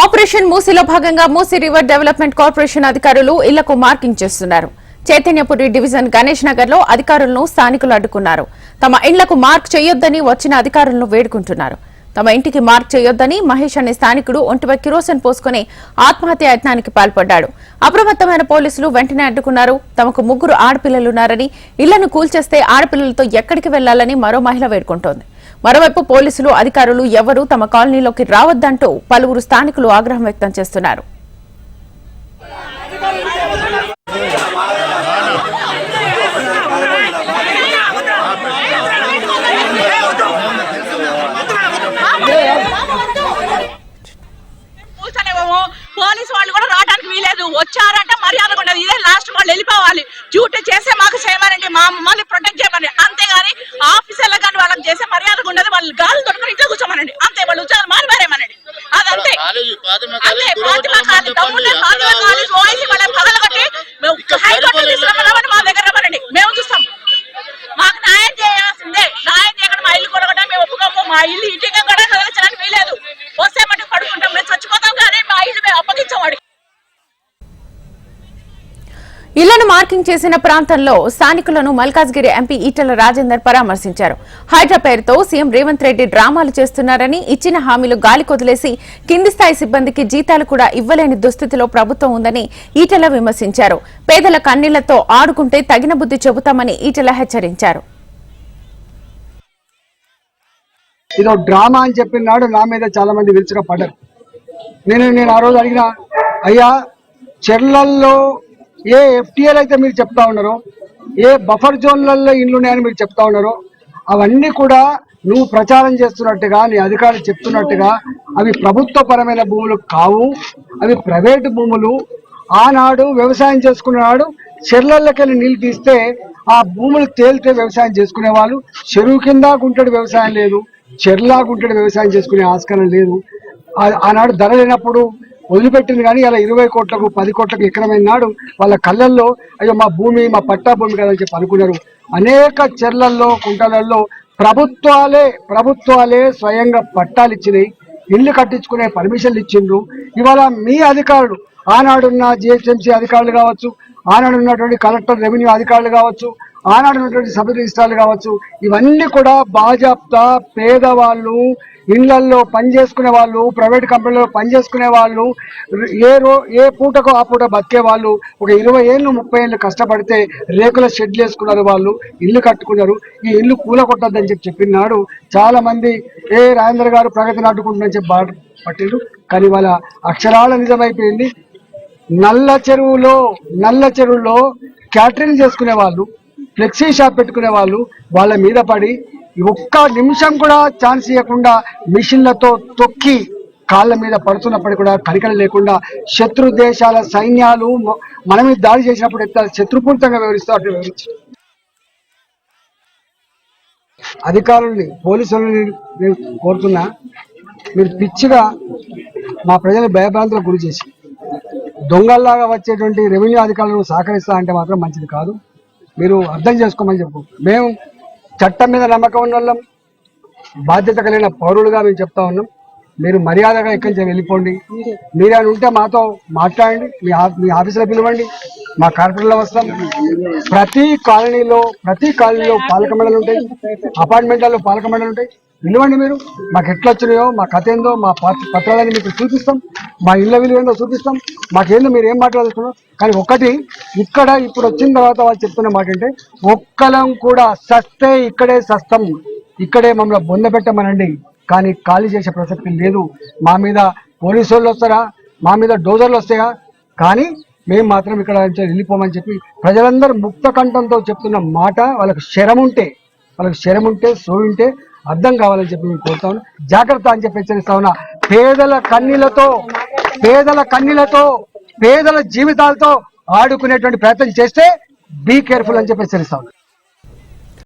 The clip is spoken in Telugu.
ఆపరేషన్ మూసీలో భాగంగా మూసీ రివర్ డెవలప్మెంట్ కార్పొరేషన్ అధికారులు ఇళ్ళకు మార్కింగ్ చేస్తున్నారు. చైతన్యపురి డివిజన్ గణేష్ నగర్లో అధికారులను స్థానికులు అడ్డుకున్నారు. తమ ఇండ్లకు మార్క్ చేయొద్దని వచ్చిన అధికారులను వేడుకుంటున్నారు. తమ ఇంటికి మార్క్ చేయొద్దని మహేష్ అనే స్థానికుడు ఒంటిపై కిరోసిన్ పోసుకుని ఆత్మహత్య యత్నానికి పాల్పడ్డాడు. అప్రమత్తమైన పోలీసులు వెంటనే అడ్డుకున్నారు. తమకు ముగ్గురు ఆడపిల్లలున్నారని ఇళ్ళను కూల్చేస్తే ఆడపిల్లలతో ఎక్కడికి వెళ్ళాలని మరో మహిళ వేడుకుంటోంది. మరోవైపు పోలీసులు అధికారులు ఎవరూ తమ కాలనీలోకి రావద్దంటూ పలువురు స్థానికులు ఆగ్రహం వ్యక్తం చేస్తున్నారు. పోలీసు వాళ్ళు కూడా రావడానికి వీలేదు వచ్చారంటే మర్యాద ఉండదు ఇదే లాస్ట్ వాళ్ళు వెళ్ళిపోవాలి. డ్యూటీ చేస్తే మాకు చేయమనండి. మా మమ్మల్ని ప్రొటెక్ట్ చేయమని అంతేగాని ఆఫీసర్లు కానీ వాళ్ళకి చేసే మర్యాద ఉండదు వాళ్ళు గాలి దొరుకుని ఇంట్లో కూర్చోమనండి అంతే వాళ్ళు వచ్చారు మాని మారేమనండి అదంతే కాలేజీ పాతిమ అంతే కాలేజీ ఫాతిమా కాలేజ్ తమ్ముళ్ళే ఫాతిమా కాలేజ్ ఓఐసీ వాళ్ళ పగలగొట్టి మేము హైకోర్టు తీసుకురమ్మని మా దగ్గర రమ్మనండి మేము చూస్తాం మాకు న్యాయం చేయాల్సిందే న్యాయం చేయకుండా మా ఇల్లు కొనగడం మేము ఒప్పుకోము మా ఇల్లు ఇంటికి కూడా కదలచడానికి వీలేదు వస్తే మటు పడుకుంటాం మేము చచ్చిపోతాం కానీ మా ఇల్లు మేము అప్పగించాం ఇళ్ళను మార్కింగ్ చేసిన ప్రాంతంలో స్థానికులను మల్కాజ్గిరి ఎంపీ ఈటల రాజేందర్ పరామర్శించారు. హైడ్రా పేరుతో సీఎం రేవంత్ రెడ్డి డ్రామాలు చేస్తున్నారని ఇచ్చిన హామీలు గాలి కొదిలేసి కింది స్థాయి సిబ్బందికి జీతాలు కూడా ఇవ్వలేని దుస్థితిలో ప్రభుత్వం ఉందని ఈటల విమర్శించారు. పేదల కన్నీళ్ళతో ఆడుకుంటే తగిన బుద్ధి చెబుతామని ఈటల హెచ్చరించారు. ఇదో డ్రామా అని చెప్పినాడు నా మీద చాలా మంది విరుచుగా పడ్డారు. నేను నేను ఆ రోజు అడిగిన అయ్యా చెర్లల్లో ఏ ఎఫ్టీఎల్ అయితే మీరు చెప్తా ఉన్నారో ఏ బఫర్ జోన్లలో ఇండ్లు ఉన్నాయని మీరు చెప్తా ఉన్నారో అవన్నీ కూడా నువ్వు ప్రచారం చేస్తున్నట్టుగా నీ అధికారులు చెప్తున్నట్టుగా అవి ప్రభుత్వ పరమైన భూములు కావు. అవి ప్రైవేటు భూములు. ఆనాడు వ్యవసాయం చేసుకున్నాడు చెర్లకెళ్ళి నీళ్ళు తీస్తే ఆ భూములు తేలితే వ్యవసాయం చేసుకునే వాళ్ళు చెరువు కింద గుంటడి వ్యవసాయం లేదు. చెర్లా గుంటడి వ్యవసాయం చేసుకునే ఆస్కారం లేదు. ఆనాడు ధర లేనప్పుడు వదిలిపెట్టింది కానీ అలా ఇరవై కోట్లకు పది కోట్లకు ఎకరమైన నాడు వాళ్ళ కళ్ళల్లో అయ్యో మా భూమి మా పట్టా భూమి కదా అని చెప్పి అనుకున్నారు. అనేక చెర్లల్లో కుంటలల్లో ప్రభుత్వాలే ప్రభుత్వాలే స్వయంగా పట్టాలు ఇచ్చినాయి ఇల్లు కట్టించుకునే పర్మిషన్లు ఇచ్చిండ్రు. ఇవాళ మీ అధికారులు ఆనాడున్న జిహెచ్ఎంసీ అధికారులు కావచ్చు ఆనాడు ఉన్నటువంటి కలెక్టర్ రెవెన్యూ అధికారులు కావచ్చు ఆనాడు ఉన్నటువంటి సబ్ రిజిస్ట్రార్లు కావచ్చు ఇవన్నీ కూడా బాజాప్తా పేదవాళ్ళు ఇళ్ళల్లో పనిచేసుకునే వాళ్ళు ప్రైవేట్ కంపెనీలో పనిచేసుకునే వాళ్ళు ఏ రో ఏ పూటకు ఆ పూట బతికే వాళ్ళు ఒక ఇరవై ఏళ్ళు ముప్పై ఏళ్ళు కష్టపడితే రేకుల షెడ్ వేసుకున్నారు వాళ్ళు ఇల్లు కట్టుకున్నారు ఈ ఇల్లు కూల కొట్టద్దని చెప్పి చెప్పినాడు. చాలా మంది ఏ రాజేంద్ర గారు ప్రగతి అడ్డుకుంటుందని చెప్పి బాధ పట్టిండు కానీ వాళ్ళ అక్షరాల నిజమైపోయింది. నల్ల చెరువులో నల్ల చెరువులో క్యాటరింగ్ చేసుకునే వాళ్ళు ఫ్లెక్సీ షాప్ పెట్టుకునే వాళ్ళు వాళ్ళ మీద పడి ఒక్క నిమిషం కూడా ఛాన్స్ ఇవ్వకుండా మిషన్లతో తొక్కి కాళ్ళ మీద పడుతున్నప్పటికీ కూడా కనికలు లేకుండా శత్రు దేశాల సైన్యాలు మన మీద దాడి చేసినప్పుడు ఎంత శత్రుపూరితంగా వివరిస్తూ అటు వివరించారు అధికారుల్ని పోలీసులని నేను కోరుతున్నా మీరు పిచ్చిగా మా ప్రజలు భయభ్రాంతులకు గురి చేసి దొంగల్లాగా వచ్చేటువంటి రెవెన్యూ అధికారులను సహకరిస్తా అంటే మాత్రం మంచిది కాదు. మీరు అర్థం చేసుకోమని చెప్పు. మేము చట్టం మీద నమ్మకం ఉన్న వాళ్ళం. బాధ్యత కలిగిన పౌరులుగా మేము చెప్తా ఉన్నాం. మీరు మర్యాదగా ఇక్కడి నుంచి వెళ్ళిపోండి. మీరు అని ఉంటే మాతో మాట్లాడండి. మీ ఆ- మీ ఆఫీసులో పిలవండి. మా కార్పొరేట్లో వస్తాం. ప్రతి కాలనీలో ప్రతి కాలనీలో పాలక మండలి ఉంటాయి. అపార్ట్మెంట్లలో పాలక మండలి ఉంటాయి. పిలవండి మీరు. మాకు ఎట్లా వచ్చినాయో మా కథ ఏందో మా పత్రాలని మీకు చూపిస్తాం. మా ఇళ్ళ విలువ ఏందో చూపిస్తాం. మాకేందో మీరు ఏం మాట్లాడుతున్నారు. కానీ ఒకటి ఇక్కడ ఇప్పుడు వచ్చిన తర్వాత వాళ్ళు చెప్తున్న మాట అంటే ఒక్కలం కూడా సస్తే ఇక్కడే సస్తం. ఇక్కడే మమ్మల్ని బొంద పెట్టమనండి. కానీ ఖాళీ చేసే ప్రసక్తి లేదు. మా మీద పోలీసు వాళ్ళు వస్తారా? మా మీద డోజర్లు వస్తాయా? కానీ మేము మాత్రం ఇక్కడ వెళ్ళిపోమని చెప్పి ప్రజలందరూ ముక్త కంఠంతో చెప్తున్న మాట వాళ్ళకి శరం ఉంటే వాళ్ళకి శరం ఉంటే సోయి ఉంటే అర్థం కావాలని చెప్పి మేము కోరుతా జాగ్రత్త అని చెప్పి హెచ్చరిస్తా ఉన్నా. పేదల కన్నీలతో పేదల కన్నీలతో పేదల జీవితాలతో ఆడుకునేటువంటి ప్రయత్నం చేస్తే బీ కేర్ఫుల్ అని చెప్పి హెచ్చరిస్తా ఉన్నా.